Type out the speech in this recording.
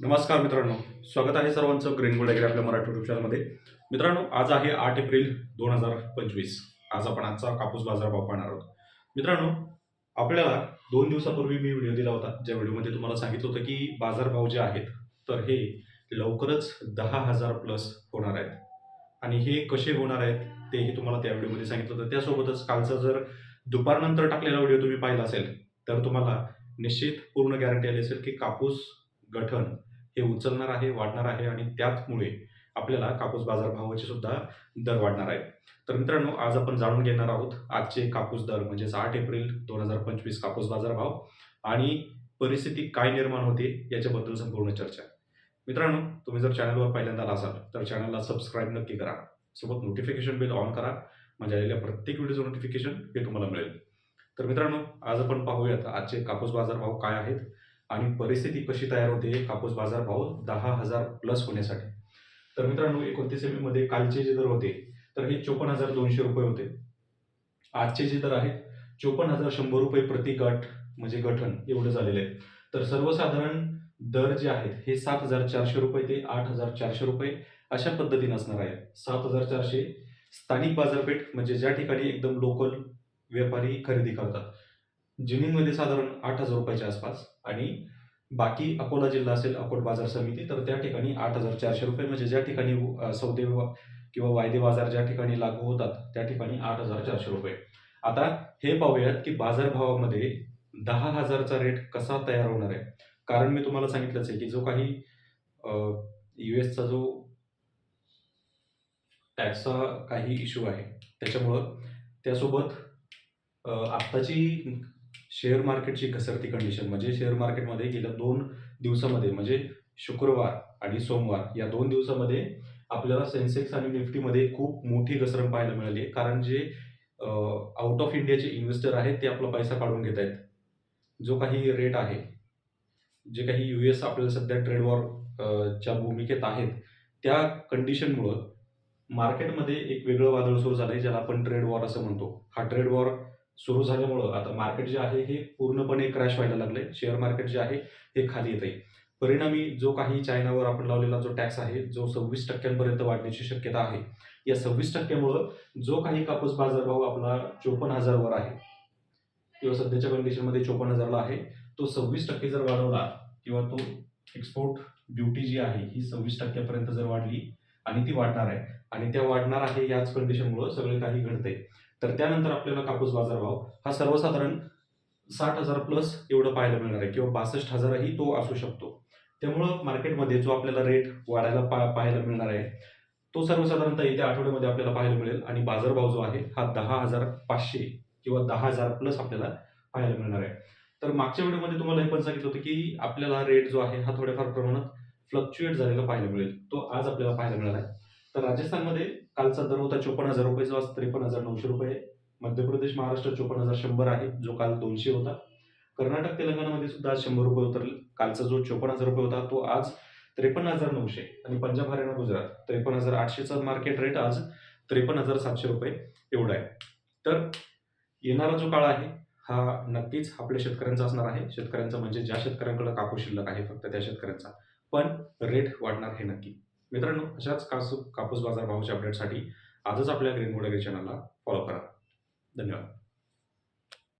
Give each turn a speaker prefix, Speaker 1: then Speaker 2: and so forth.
Speaker 1: नमस्कार मित्रांनो स्वागत आहे सर्वांचं ग्रीन गोल्ड ॲग्री आपल्या मराठी युट्यूब चॅनलमध्ये मित्रांनो आज आहे आठ एप्रिल दोन हजार पंचवीस. आज आपण आजचा कापूस बाजारभाव पाहणार आहोत. मित्रांनो आपल्याला दोन दिवसापूर्वी मी व्हिडिओ दिला होता ज्या व्हिडिओमध्ये तुम्हाला सांगितलं होतं की बाजारभाव जे आहेत तर हे लवकरच दहा हजार प्लस होणार आहेत. आणि हे कसे होणार आहेत तेही तुम्हाला त्या व्हिडिओमध्ये सांगितलं होतं. त्यासोबतच कालचा जर दुपारनंतर टाकलेला व्हिडिओ तुम्ही पाहिला असेल तर तुम्हाला निश्चित पूर्ण गॅरंटी आली असेल की कापूस गठन हे उचलणार आहे वाढणार आहे आणि त्याचमुळे आपल्याला कापूस बाजारभावाचे सुद्धा दर वाढणार आहे. तर मित्रांनो आज आपण जाणून घेणार आहोत आजचे कापूस दर म्हणजेच आठ एप्रिल दोन हजार पंचवीस कापूस बाजारभाव आणि परिस्थिती काय निर्माण होते याच्याबद्दल संपूर्ण चर्चा. मित्रांनो तुम्ही जर चॅनलवर पहिल्यांदा आला असाल तर चॅनलला सबस्क्राईब नक्की करा. सोबत नोटिफिकेशन बिल ऑन करा. म्हणजे आलेल्या प्रत्येक व्हिडिओचं नोटिफिकेशन हे तुम्हाला मिळेल. तर मित्रांनो आज आपण पाहूयात आजचे कापूस बाजारभाव काय आहेत आणि परिस्थिती कशी तयार होते कापूस बाजारभाव दहा हजार प्लस होण्यासाठी. तर मित्रांनो एकोणतीसमध्ये कालचे जे दर होते तर हे चोपन्न हजार दोनशे रुपये होते. आजचे जे दर आहेत चोपन्न हजार शंभर रुपये प्रति गट म्हणजे गठन एवढं झालेलं आहे. तर सर्वसाधारण दर जे आहेत हे सात हजार चारशे रुपये ते आठ हजार चारशे रुपये अशा पद्धतीने असणार आहे. सात हजार चारशे स्थानिक बाजारपेठ म्हणजे ज्या ठिकाणी एकदम लोकल व्यापारी खरेदी करतात. जिनिंगमध्ये साधारण आठ हजार रुपयाच्या आसपास. आणि बाकी अकोला जिल्हा असेल अकोट बाजार समिती तर त्या ठिकाणी आठ हजार चारशे रुपये म्हणजे ज्या ठिकाणी सौदे किंवा वायदे बाजार ज्या ठिकाणी लागू होतात त्या ठिकाणी आठ हजार चारशे रुपये. आता हे पाहूयात की बाजारभावामध्ये दहा हजारचा रेट कसा तयार होणार आहे? कारण मी तुम्हाला सांगितलंच आहे की जो काही यू एसचा जो टॅक्सचा काही इश्यू आहे त्याच्यामुळं त्यासोबत आत्ताची शेअर मार्केटची घसरती कंडिशन म्हणजे शेअर मार्केटमध्ये गेल्या दोन दिवसामध्ये म्हणजे शुक्रवार आणि सोमवार या दोन दिवसामध्ये आपल्याला सेन्सेक्स आणि निफ्टीमध्ये खूप मोठी घसरण पाहायला मिळाली आहे. कारण जे आउट ऑफ इंडियाचे इन्व्हेस्टर आहेत ते आपला पैसा काढून घेत आहेत. जो काही रेट आहे जे काही यू एस आपल्याला सध्या ट्रेड वॉर च्या भूमिकेत आहेत त्या कंडिशनमुळं मार्केटमध्ये एक वेगळं वादळ सुरू झालं आहे ज्याला आपण ट्रेड वॉर असं म्हणतो. हा ट्रेड वॉर सुरू झाल्यामुळं आता मार्केट जे आहे हे पूर्णपणे क्रॅश व्हायला लागले शेअर मार्केट जे आहे हे खाली येत आहे परिणामी जो काही चायनावर आपण लावलेला जो टॅक्स आहे जो सव्वीस टक्क्यांपर्यंत वाढण्याची शक्यता आहे. या सव्वीस टक्क्यामुळं जो काही कापूस बाजारभाव आपला चोपन्न हजारवर आहे किंवा सध्याच्या कंडिशनमध्ये चोपन्न हजारला आहे तो सव्वीस टक्के जर वाढवला किंवा तो एक्सपोर्ट ड्युटी जी आहे ही सव्वीस टक्क्यापर्यंत जर वाढली आणि ती वाढणार आहे आणि त्या वाढणार आहे याच कंडिशनमुळं सगळे काही घडते तर त्यानंतर आपल्याला कापूस बाजारभाव हा सर्वसाधारण साठ हजार प्लस एवढं पाहायला मिळणार आहे किंवा बासष्ट हजारही तो असू शकतो. त्यामुळं मार्केटमध्ये जो आपल्याला रेट वाढायला पा पाहायला मिळणार आहे तो सर्वसाधारणतः येत्या आठवड्यामध्ये आपल्याला पाहायला मिळेल आणि बाजारभाव जो आहे हा दहा हजार पाचशे किंवा दहा हजार प्लस आपल्याला पाहायला मिळणार आहे. तर मागच्या व्हिडिओमध्ये तुम्हाला हे पण सांगितलं होतं की आपल्याला रेट जो आहे हा थोड्याफार प्रमाणात फ्लक्च्युएट झालेला पाहायला मिळेल तो आज आपल्याला पाहायला मिळणार आहे. तर राजस्थानमध्ये कालचा दर होता चोपन्न हजार रुपये जो आज त्रेपन्न हजार नऊशे रुपये मध्य प्रदेश महाराष्ट्र चोपन्न हजार शंभर आहे जो काल दोनशे होता. कर्नाटक तेलंगणामध्ये सुद्धा आज शंभर रुपये उतरले. कालचा जो चोपन्न हजार रुपये होता तो आज त्रेपन्न हजार नऊशे आणि पंजाब हरियाणा गुजरात त्रेपन्न हजार आठशेचा मार्केट रेट आज त्रेपन्न हजार सातशे रुपये एवढा आहे. तर येणारा जो काळ आहे हा नक्कीच आपल्या शेतकऱ्यांचा असणार आहे. शेतकऱ्यांचा म्हणजे ज्या शेतकऱ्यांकडे कापूस शिल्लक आहे फक्त त्या शेतकऱ्यांचा. पण रेट वाढणार हे नक्की. मित्रांनो अशाच कासू कापूस बाजार भावाच्या अपडेटसाठी आजच आपल्या ग्रीन गोडगरी चॅनलला फॉलो करा. धन्यवाद.